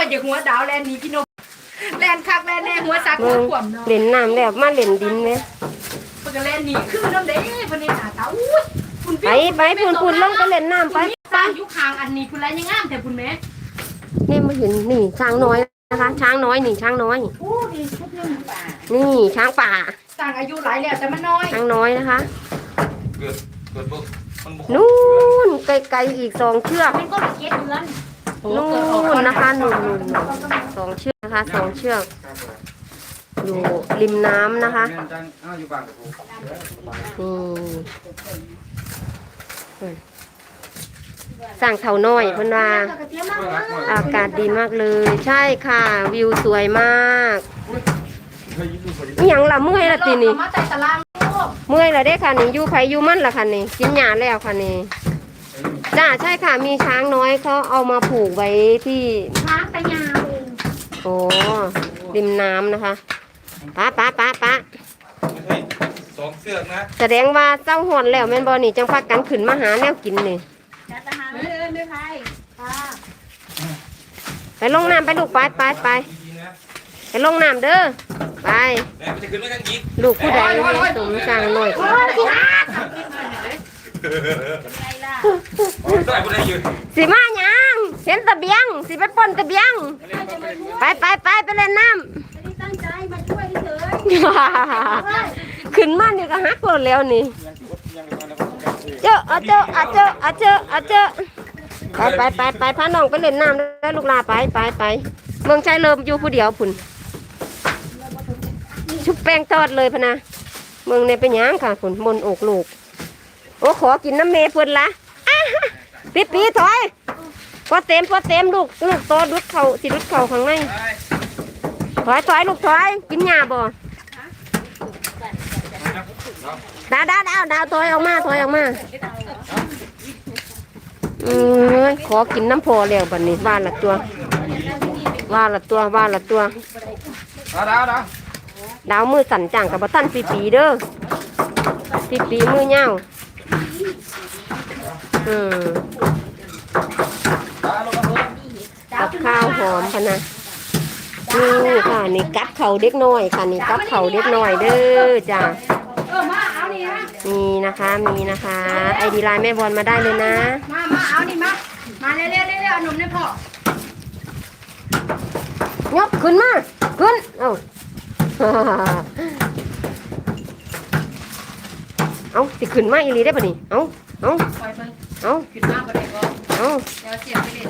คนอย่าหัวดาวแลนนี้พี่นกแลนคักแลนแน่หัวซักหัเบิ่วงขวมเนาะเล่นน้ำแล้วมาเล่นดินไหมเพิ่นก็แลนหนีคือน้ำเด้เพิ่นนี่หาตาอุ้ยคุณไปไปพุ่นพุ่นลงไปเล่นน้ำไปคุณนี่สร้างอยู่ข้างอันนี้คุณแล้วยังงามแต่คุณแม่นี่มาเห็นนี่ช้างน้อยนะคะ ช้างน้อยนี่ช้างน้อยโอ้ดีชุดนึงป่านี่ช้างป่าสร้างอายุหลายแล้วแต่มันน้อยช้างน้อยนะคะเกิดเกิดปุ๊บมันบุกนู่นไกลๆอีกสองเชือกมันก็ละเกียดเดือน นู่นนะคะนู่นนู่นสองเชือกนะคะสองเชือก อยู่ริมน้ำนะคะนี่สั่งเท่าน้อยเพิ่นว่าอากาศดีมากเลย ใช่ค่ะ วิวสวยมากอหยังละเมื่อยละตีนี่เมื่อยละเด้ค่ะนี่อยู่ไผอยู่มันละค่ะนี่กินหญ้าแล้วค่ะนี่ จ้าใช่ค่ะมีช้างน้อยเขาเอามาผูกไว้ที่ช้างตะยาวโอ้ริมน้ำนะคะป้าป้าป้าป้าเฮ้ยสองเสือกนะแสดงว่าเจ้าหอนแล้วแม่นบอนี่จังพักกันขึ้นมาหาแนวกินนี่จะทหารไม่เดินด้วยใครค่ะไปลงน้ำไปลูกไปไปไปดีๆนะไปลงน้ำเด้อไปแม่มันจะขึ้นไม่กันอีกลูกผู้ใดให้สมสร้างหน่อย โอ้ยสิฮะ ส่บนไหนยืนสิมาหยังเห็นตะเบียง สิไปปล้นตะเบียง ไปไปไปไปเล่นน้ตั้งใจมาช่วยเฉยำ ขึ้นมานี่ก็ฮักหมดแล้วนี่ เจอเอาเจอเอาเจอเอาเจอเอาเจอไปไปไปไปพาน้องไปเล่นน้ำแล้วลูกลาไปไปไปเมืองชายเริ่มอยู่ผู้เดียวพุ่นชุบแป้งทอดเลยพะนะเมืองเนี่ยเป็นหยังค่ะพุ่นมนอกลูก โอ้ขอกินน้ำเมพุ่นละ อะปีปีถอยพอเต็มพอเต็มลูกลูกโตดุดเข่าสิดุดเข่าข้างในถอยถอยลูกถอยกินหญ้าบ่ดาวดาวดาวดาวถอยออกมาถอยออกมาอืมเอ้ยขอกินน้ำพอแล้วบัดนี้ว่าละตัวว่าละตัวว่าละตัวดาวดาวดาวดาวมือสั่นจังกับบัตันปีปีเด้อปีปีมือเหี่ยวอืมดาวลงมา เพิ่มกับข้าวหอมค่ะนะนี่ค่ะ นี่กัดเข่าเด็กน้อยค่ะ นี่กัดเข่าเด็กน้อยเด้อจ้าเออมาเอานี่นะมีนะคะ มีนะคะ ไอดีไลน์แม่บอลมาได้เลยนะ มา มาเอานี่มา มาเร็วเร็วเร็วเร็วเอานมเนี่ยพ่อยกขึ้นมา ขึ้น เอ้าเอาสิขึ้นมาอีหลีได้ปะนี่ เอาเอาปล่อยไป เอาขึ้นมาบ่ได้ก็เอาเดี๋ยวเสียบไปเล่น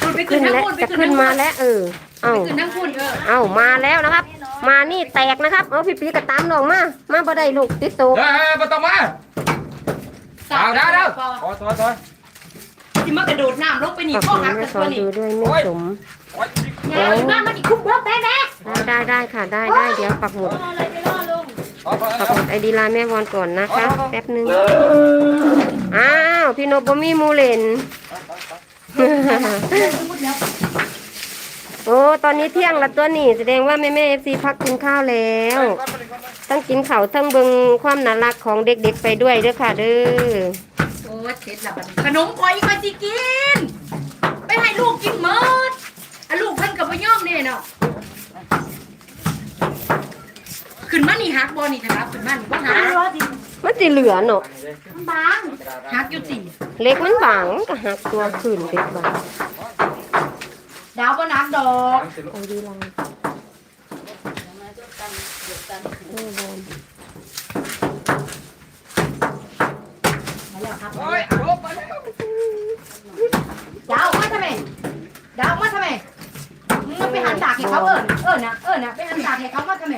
คุณไปขึ้ขึ้นนทั้งแล้วคุณไปจะขึ้ขึ้นนทั้งมาแล้วเออเอาขึ้นทั้งคุณเออเอามาแล้วนะครับ มานี่แตกนะครับเอาพี่ปีกระตามน้องมา มาบ่ได้ลูกติดโตะเฮ้ยมาต้องมาดาวดาวดาวถอยถอยถอยที่มากระโดดน้ำลงไปหนีขอบพ่อคุณหักแม่กับสตัอวนนี่ดูด้วยแม่สมโอ๊ยยายบ้านมันอีกคุ้มเบิกแม่แม่ได้ได้ค่ะได้ได้เดี๋ยวปักหมุดเอาเลยไปล่อลง ถอยถอยปักหมุดไอดีไลน์แม่วอนก่อนนะคะ แป๊บนึง อ้าว พี่นบบ่มีหมูเลนโอ้ ตอนนี้เที่ยงแล้วตัวนี่แสดงว่าแม่แม่เอฟซีพักกินข้าวแล้ว ต้องกินข้าวทั้งเบิงความน่ารักของเด็กๆไปด้วยเด้อค่ะเด้อ โอ้เช็ดละบัดนี้ขนมพอยมาสิกิน ไปให้ลูกกินหมดอะลูกเพิ่นกับพ่ย่อมเนี่ยเนาะ ขึ้นมานี่ฮักบอนี่นะครับขึ้นมานี่ว่าฮัก มันจะเหลือเนาะบางฮักอยู่สี่เล็กมันบางมันก็หักตัวขึ้นเด็กบางดาวบ่นักดอกไอดีไลน์แม่วอนมาแล้วครับโอ๊ยลบไปแล้วดาวมาทำไมดาวมาทำไมมึงมาไปหันดากให้เขาเอิญเอิญนะเอิญนะไปหันดากให้เขามาทำไม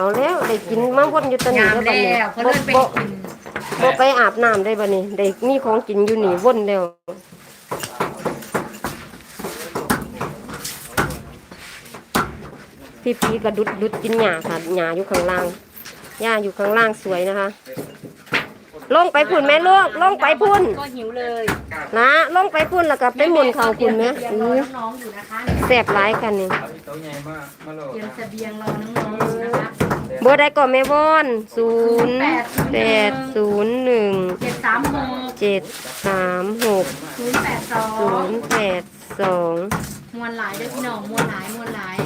เอาแล้วได้กินมาวนอยู่ตอนนี้งามแล้วบัดแล้นี้วเขาบ่เดินไปบ่กินบ่ไปอาบน้ำได้บัดนี้ได้มีของกินอยู่นี่วนแล้วพี่พีกระดุดดุดกินหญ้าค่ะหญ้าอยู่ข้างล่างหญ้าอยู่ข้างล่างสวยนะคะ ลงไปพุ่นแม่ลูกลงไปพุ่นก็หิวเลยนะลงไปพุ่นแล้วก็ไปหมุนเขาพุ่นไหมเตรียมรอน้องๆอยู่นะคะแสบหลายกันนี่ตัวใหญ่มากมาโหลเตรียมเสบียงรอน้องๆอยู่นะคะเบอร์ใดก็แม่วอนศูนย์แปดศูนย์หนึ่งเจ็ดสามหกเจ็ดสามหกศูนย์แปดสอศูงนย์แปดสองมวลหลายเด้อพี่น้องมวลหลายมวลหลาย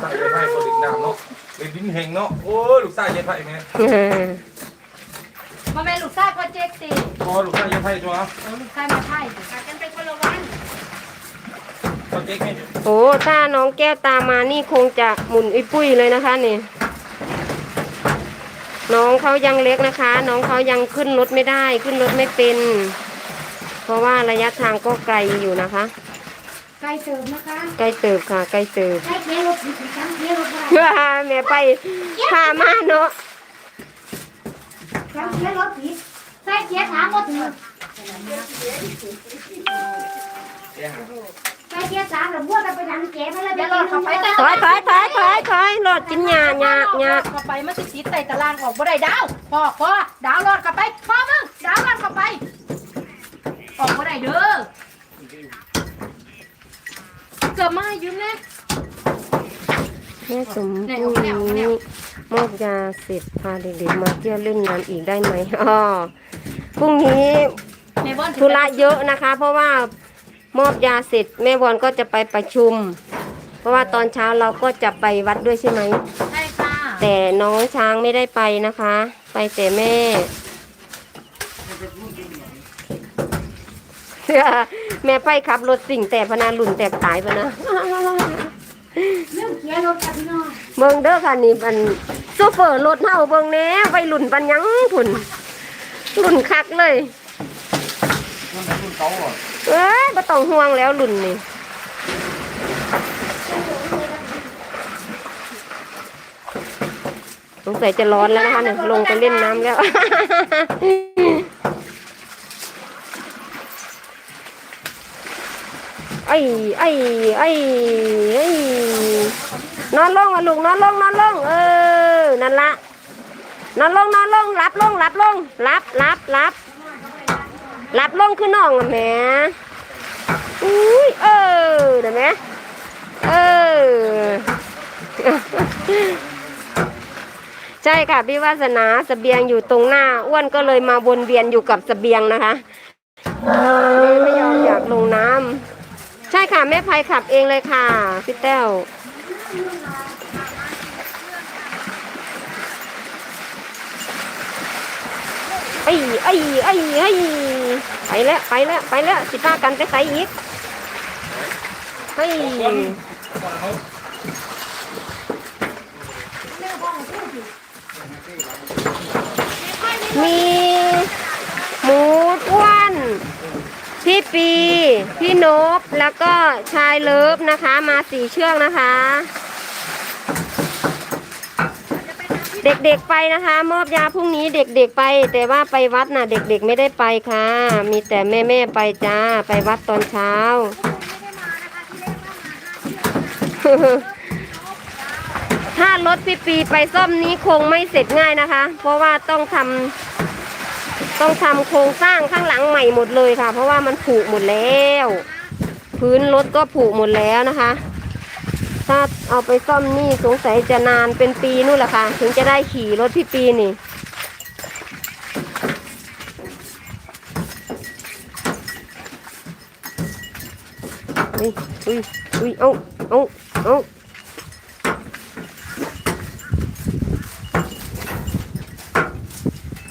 ใส่ยายไพ่คนดินน้ำเนาะเป็นดินเฮงเนาะโอ้ยลูกชายยายไพ่แม่มาแม่ลูกชายโปรเจกต์สิพอลูกชายยายไพ่จ้ะเออลูกชายมาไพ่กันเป็นคนละวันตอนเจ๊กให้โอ้ถ้าน้องแก้วตามมานี่คงจะหมุนอุ้ยปุ้ยเลยนะคะนี่ น้องเขายังเล็กนะคะ น้องเขายังขึ้นรถไม่ได้ ขึ้นรถไม่เป็น เพราะว่าระยะทางก็ไกลอยู่นะคะ ไก่เติมนะคะใกล้เติบค่ะ ใกล้เติบไก่เคี้ยวรถผิดกันเคี้ยวรถอะไรว้าแม่ไปพามาเนาะกันเคี้ยวรถผิดไก่เคี้ยวถามหมดเลยไก่เคี้ยวถามแล้วบัวจะไปดังแก่ไปเลยเดี๋ยวรถเข้าไปแต่ถอยถอยถอยถอยถอยรถกินหญ้าหญ้าหญ้าเข้าไปมันสิติดใส่ตารางออกบ่ได้ดาวพอพอดาวรถเข้าไปพอมึงดาวรถเข้าไป ออกบ่ได้เด้อ เกือบมาหยืมแน่แม่สมพรุ่งนี้มอบยาเสร็จพาเด็กๆมาเที่ยวเล่นน้ำอีกได้ไหมอ๋อพรุ่งนี้ธุระเยอะนะคะ เพราะว่ามอบยาเสร็จแม่บอลก็จะไปประชุม เพราะว่าตอนเช้าเราก็จะไปวัดด้วยใช่ไหมใช่ค่ะแต่น้องช้างไม่ได้ไปนะคะ ไปแต่แม่ แม่ไปขับรถสิ่งแต่พนาหลุนแต่ตายปนะเรื่องเคี้ยรถค่ะพี่น้องเบิ่งเด้อค่ะนี่มันโซเฟอร์รถเฮาเบิ่งแหน่ไปหลุนปันหยังผุนหลุนคักเลยเอ้ยบ่ต้องห่วงแล้วหลุนนี่สงสัยจะร้อนแล้วนะคะเนี่ยลงไปเล่นน้ำแล้ว ไอ้ไอ้ไอ้ไอ้นอนลงอะลูกนอนลงนอนลงเออนั่นละนอนลงนอนลงรับลงรับลงรับรับรับรับลงคือน้องอะแม่อุ้ยเออเดี๋ยวแหม่เออใช่ค่ะพี่วาสนาสเสบียงอยู่ตรงหน้า อ้วนก็เลยมาวนเวียนอยู่กับสเสบียงนะคะไม่ยอมอยากลงน้ำ ใช่ค่ะแม่ภัยขับเองเลยค่ะพี่แต้วไอ้ไอ้ไอ้ไอ้ไปแล้วไปแล้วไปแล้วสิพากันไปใส่อีกเฮ้ยมี ปี พี่นบแล้วก็ชายเลิฟนะคะ มาสี่เชือกนะคะ เด็กๆไปนะคะ มอบยาพรุ่งนี้เด็กๆไป แต่ว่าไปวัดน่ะ เด็กๆไม่ได้ไปค่ะ มีแต่แม่ๆไปจ้า ไปวัดตอนเช้า ถ้ารถพี่ปีไปซ่อมนี้คงไม่เสร็จง่ายนะคะ เพราะว่าต้องทำ ต้องทำโครงสร้างข้างหลังใหม่หมดเลยค่ะ เพราะว่ามันผุหมดแล้ว พื้นรถก็ผุหมดแล้วนะคะ ถ้าเอาไปซ่อมนี่สงสัยจะนานเป็นปีนู่นแหละค่ะ ถึงจะได้ขี่รถพี่ปีนี่อุ้ยอุ้ยอุ้ยเอาเอาเอา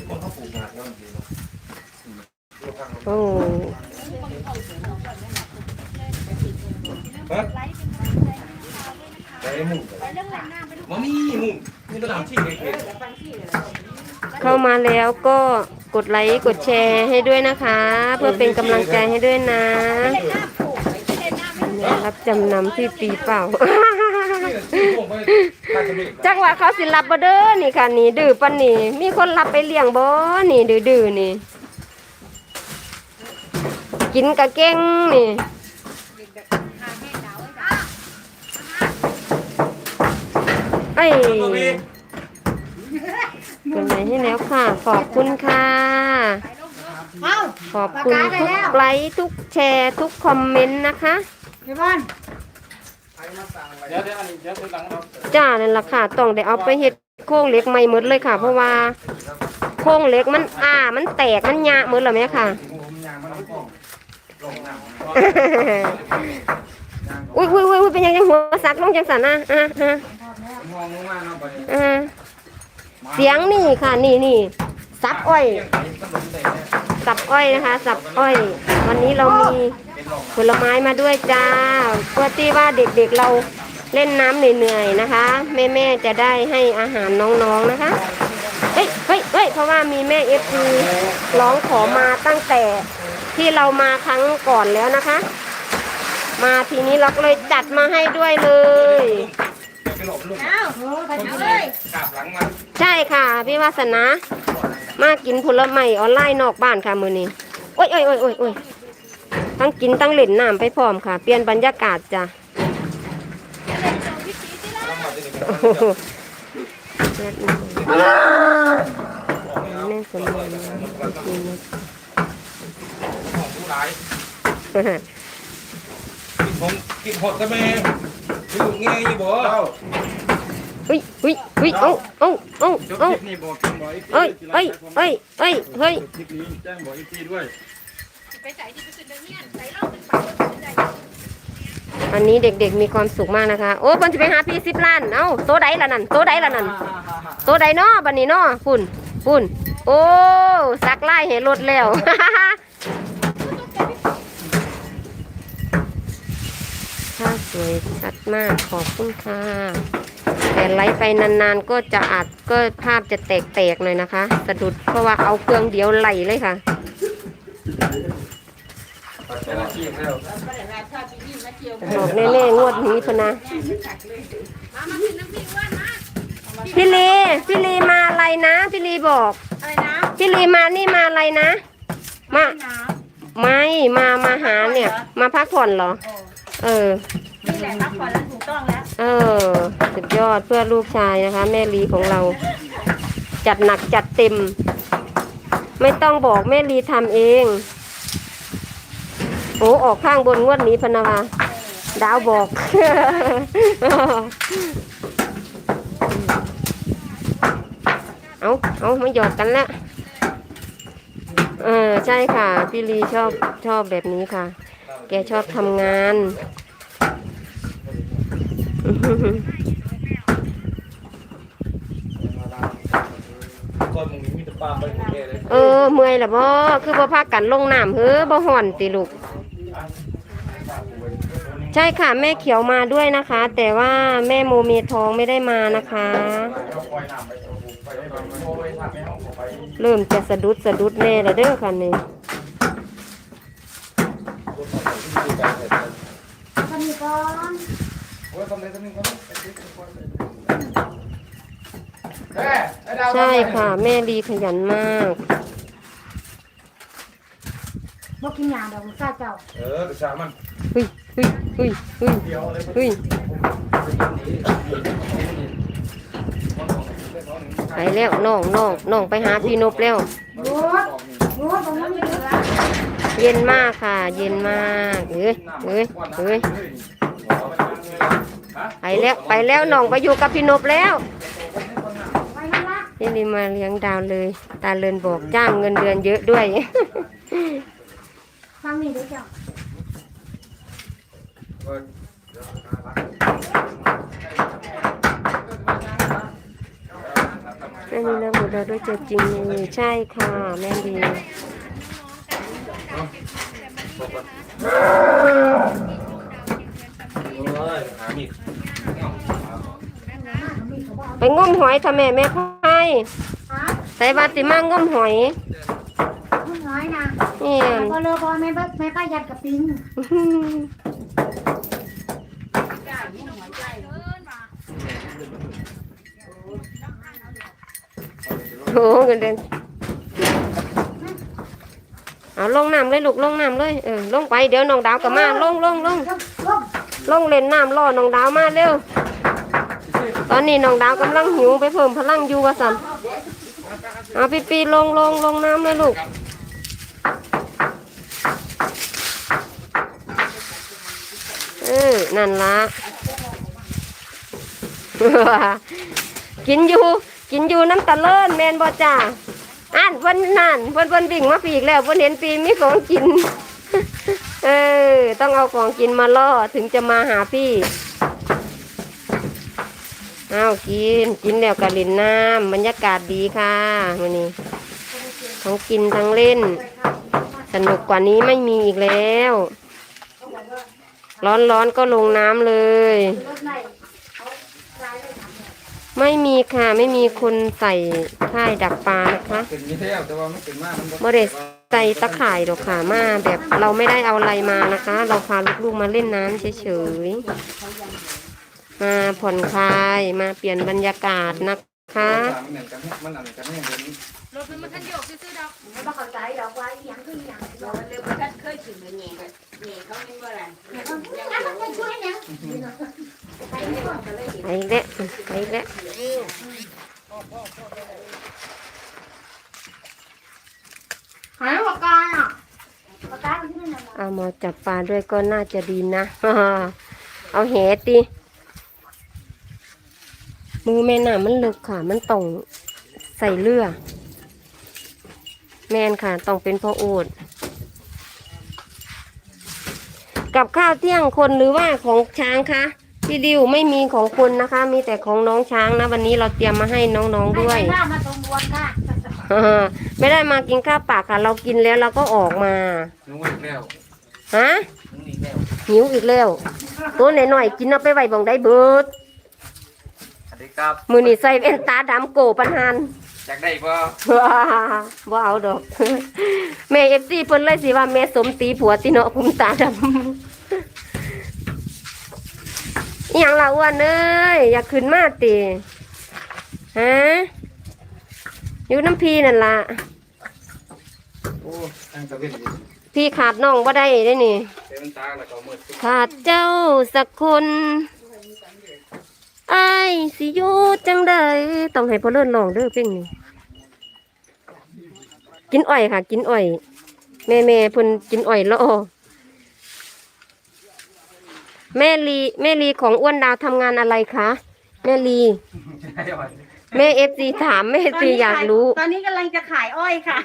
คนเขาปลูกงานก็มันดีเนาะ โอ้ ฮะไปมุ่งมามีมุ่งนี่ตลาดที่ เข้ามาแล้วก็กดไลค์กดแชร์ให้ด้วยนะคะ เพื่อเป็นกำลังใจให้ด้วยนะรับจำนำที่ปีเปล่าๆที่มุ่งไปกรสำเร็จจังหวะเขาสิรับบ่เด้อนี่ค่ะนี่ดื้อปันนี่ มีคนรับไปเลี้ยงบ่นี่ดื้อดื้อนี่ กินกะเก่งนี่ไอ้ ยกดไลค์ให้แล้วค่ะ ขอบคุณค่ะ เอ้าขอบคุณทุกไลค์ทุกแชร์ทุกคอมเมนต์นะคะพี่บ้านเดี๋ยวเดี๋ยวอันนี้เดี๋ยวตัวหลังเราจ้านั่นล่ะค่ะต้องได้เอาไปเฮ็ดโครงเหล็กใหม่หมดเลยค่ะ เพราะว่าโครงเหล็กมันอ้ามันแตกมันยะหมดแล้วแม่ค่ะ อุ้ยอุ้ยอุ้ยอุ้ยเป็นยังไงหัวสักน้องจังสันนะอะอะมองลงมาเนาะบัดนี้อะ เสียงนี่ค่ะ นี่นี่สับอ้อย สับอ้อยนะคะ สับอ้อย วันนี้เรามีผลไม้มาด้วยจ้าเพื่อที่ว่าเด็กๆเราเล่นน้ำเหนื่อยๆนะคะ แม่ๆจะได้ให้อาหารน้องๆนะคะเฮ้ยเฮ้ยเฮ้ยเพราะว่ามีแม่เอฟซีร้องขอมาตั้งแต่ที่เรามาครั้งก่อนแล้วนะคะ มาทีนี้เราเลยจัดมาให้ด้วยเลย หลบลูกเอ้าโอ้ไปเอาเลยกลับหลังมาใช่ค่ะ พี่วาสนา มากินผลไม้ออนไลน์นอกบ้านค่ะมือนี้โอ้ยโอ้ยโอ้ยโอ้ยโอ้ยทั้งกินทั้งเล่นน้ำไปพร้อมค่ะ เปลี่ยนบรรยากาศจ้ะโอ้โหแม่สมบูรณ์นะกินนะของผู้ร้ายกินผมกินหดซะแม่ ลูกเงี้ยยี่บ่เฮ้ยเฮ้ยเฮ้ยเอ้าเอ้าเอ้าจบเอ้าคลิปนี้บอกกินบ่อยเอ้ยเอ้ยเอ้ยเอ้ยเฮ้ยคลิปนี้แจ้งบอกอีกทีด้วยอันนี้เด็กๆมีความสุขมากนะคะ โอ้เพิ่นจะไปหาพี่สิบล้านเอ้าโตใดละนั่นโตใดละนั่นโตใดเนาะบัดนี้เนาะฝุ่นฝุ่นโอ้สักไล่ให้รถแล้ว ภาพสวยชัดมากขอบคุณค่ะ แต่ไลฟ์ไปนานๆก็จะอาจก็ภาพจะแตกๆหน่อยนะคะ สะดุดเพราะว่าเอาเครื่องเดียวไหลเลยค่ะเป็นอาชีพแล้วบอกแน่ๆงวดนี้พะนะพี่ลีพี่ลีมาอะไรนะพี่ลีบอกอะไรนะพี่ลีมานี่มาอะไรนะ มาน้ไม่มามาหาเนี่ย มาพักผ่อนเหรอ เออำนี่แหละรับผ่อนแล้วถูกต้องแล้วเออ สุดยอดเพื่อลูกชายนะคะ แม่ลีของเรา จัดหนักจัดเต็ม ไม่ต้องบอกแม่ลีทำเอง โอ้ออกข้างบนงวดนี้พะนาวาดาวบอก เอาเอามาหยอกกันแล้วเออ ใช่ค่ะ พี่ลีชอบชอบแบบนี้ค่ะ แกชอบทำงาน ก้อนมึงมีแต่ปลาไปหมดแก่เลยเออ เมื่อยละบ่คือบ่พากันลงน้ำเฮ้อบ่ห่อนติลูก ใช่ค่ะ แม่เขียวมาด้วยนะคะ แต่ว่าแม่โมเมทองไม่ได้มานะคะ เริ่มจะสะดุดสะดุดแน่แล้วเด้อค่ะนี่ ทำนี่ก่อนโอ้ยทำเลยทำนี่ก่อนใช่ค่ะ แม่ลีขยันมากบอกกินยาเดี๋ยวผมใส่เจ้าเออแต่ชามันเฮ้ยเฮ้ยเฮ้ยเฮ้ยเดียวเลยเฮ้ยไปแล้วน้องน้องน้องไปหาพี่นบแล้วรูดรูดตรงนั้นมีเหลือ เย็นมากค่ะ เย็นมากเอ้ยเอ้ยเอ้ยไปแล้วไปแล้วน้องไปอยู่กับพี่นบแล้วไปนั่นละนี่ลีมาเลี้ยงดาวเลย ตาเลินบอกจ้างเงินเดือนเยอะด้วยฟังนี่เดี๋ยวเจ้าแม่ลีเลิกหมดเราด้วยเจอจริงเลยใช่ค่ะ แม่ลีโอ้ยหามีด ไปงมหอยค่ะแม่แม่พายฮะใส่บาติมางมหอยมึงน้อยนะนี่พอเลอพอแม่บ้าแม่ป้ายัดกับปิงโอ้เงินเดือน เอาลงน้ำเลยลูกลงน้ำเลยเออลงไปเดี๋ยวน้องดาวก็มาลงลงลงลงลงลงเล่นน้ำรอน้องดาวมาเร็ว ตอนนี้น้องดาวกำลังหิวไปเพิ่มพลังอยู่ว่าสันเอาปีปีลงลงลงน้ำเลยลูกเออนั่นละกินอยู่กินอยู่น้ำตะเลินแมนบ่จ้าอ่านวันนั่นวันวันวิ่งมาปีกแล้ววันเห็นปีมีของกิน เออ ต้องเอาของกินมาล่อถึงจะมาหาพี่เอากินกินแล้วกะลินน้ำบรรยากาศดีค่ะวันนี้ทั้งกินทั้งเล่น สนุกกว่านี้ไม่มีอีกแล้ว ร้อนๆก็ลงน้ำเลย ไม่มีค่ะไม่มีคนใส่ค่ายดักปลานะคะเป็นมีแท้แต่ว่ามันเป็นมากมันโมเดสใส่ตะข่ายดอกค่ะมาแบบเราไม่ได้เอาอะไรมานะคะ เราพาลูกๆมาเล่นน้ำเฉยๆมาผ่อนคลายมาเปลี่ยนบรรยากาศนะคะ มันเหมือนกันมันอันกันแน่เดี๋ยวนี้รถมันทันโยกซื้อๆดอกไม่ต้องเข้าใจดอกว่าอีหยังคืออีหยังเราเร็วกันเคยถึงเลยเนี่ยแบบเนี่ยเขาไม่ว่าอะไรเนี่ยเขายังแล้วเดี๋ยวมันช่วยหยัง ไปอีกแล้วไปอีกแล้วหายปากกาอะปากกามันที่นั่นน่ะเอามาจับปลาด้วยก็น่าจะดีนะ เอาแหตีมือแม่น่ะมันลึกค่ะ มันต้องใส่เรือแมนค่ะ ต้องเป็นพ่อโอดกับข้าวเที่ยงคนหรือว่าของช้างคะ พี่ดิวไม่มีของคนนะคะ มีแต่ของน้องช้างนะ วันนี้เราเตรียมมาให้น้องๆด้วยให้หน้ามาตรงบวนค่ะไม่ได้มากินข้าวปากค่ะ เรากินแล้วเราก็ออกมานึกว่าอีกแล้วฮะนึกอีกแล้วหิวอีกแล้วตัวหน่อยๆกินเอาไปไว้บ่งได้เบิดสวัสดีครับมือนี่ใส่แว่นตาดำโกปันหันอยากได้ป่ะว้าบ่เอาดอกแม่เอฟซีเพิ่นเลยสิว่าแม่สมตีผัวติเนาะคุมตาดำอห ย่างละอ้วนเอ้ยอยากขึ้นมาติฮะอยู่น้ำพีนั่นล่ะโอ้ตั้งตะเวนอยู่พี่ขาดน้องบ่ได้ได้นี่ เต็มตาแล้วก็มืดขาดเจ้าสักคนไอ้ายสิอยู่จังใดต้องให้พ่อเลื่อนลองเด้อเพ่งนี้กินอ้อยค่ะ กินอ้อย แม่แม่ๆเพิ่นกินอ้อยแล้ว แม่ลีแม่ลีของอ้วนดาวทำงานอะไรคะแม่ลี แม่เอฟซีถามแม่เอฟซีอยากรู้ ตอนนี้กำลังจะขายอ้อยค่ะ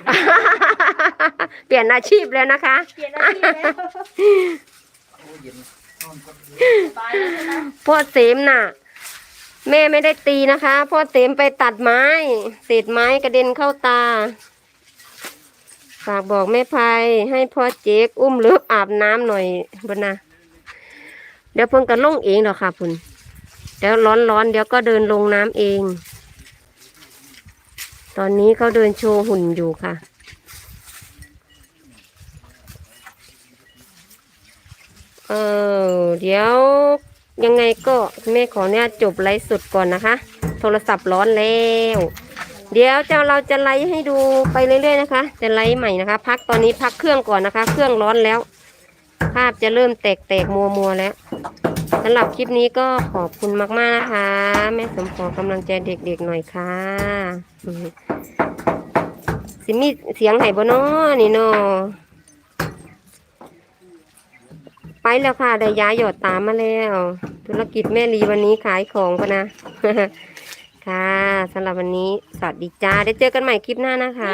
เปลี่ยนอาชีพแล้วนะคะ เปลี่ยนอาชีพแล้วตายแล้วใช่ไหมพ่อเสมน่ะ แม่ไม่ได้ตีนะคะพ่อเสมไปตัดไม้ เศษไม้กระเด็นเข้าตาฝากบอกแม่พายให้พ่อเจ๊กอุ้มเลิฟอาบน้ำหน่อยบนนะ เดี๋ยวเพิ่งกันลงเองหรอกค่ะคุณเดี๋ยวร้อนร้อนๆเดี๋ยวก็เดินลงน้ำเอง ตอนนี้เขาเดินโชว์หุ่นอยู่ค่ะ เออเดี๋ยวยังไงก็แม่ขอเนี่ยจบไลฟ์สดก่อนนะคะ โทรศัพท์ร้อนแล้วเดี๋ยวจะเราจะไลฟ์ให้ดูไปเรื่อยๆนะคะ จะไลฟ์ใหม่นะคะ พักตอนนี้พักเครื่องก่อนนะคะ เครื่องร้อนแล้ว ภาพจะเริ่มแตกแตกมัวมัวๆแล้วสำหรับคลิปนี้ก็ขอบคุณมาก ๆ นะคะ แม่สมขอกำลังใจเด็กๆหน่อยค่ะอืมสิมีเสียงไห้บ่เนาะนี่เนาะไปแล้วค่ะ ได้ย้ายหยอดตามมาแล้ว ธุรกิจแม่ลีวันนี้ขายของปะนะ ค่ะสำหรับวันนี้ สวัสดีจ้าได้เจอกันใหม่คลิปหน้านะคะ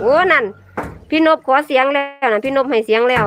โอ้ นั่น พี่นบขอเสียงแล้วนะพี่นบให้เสียงแล้ว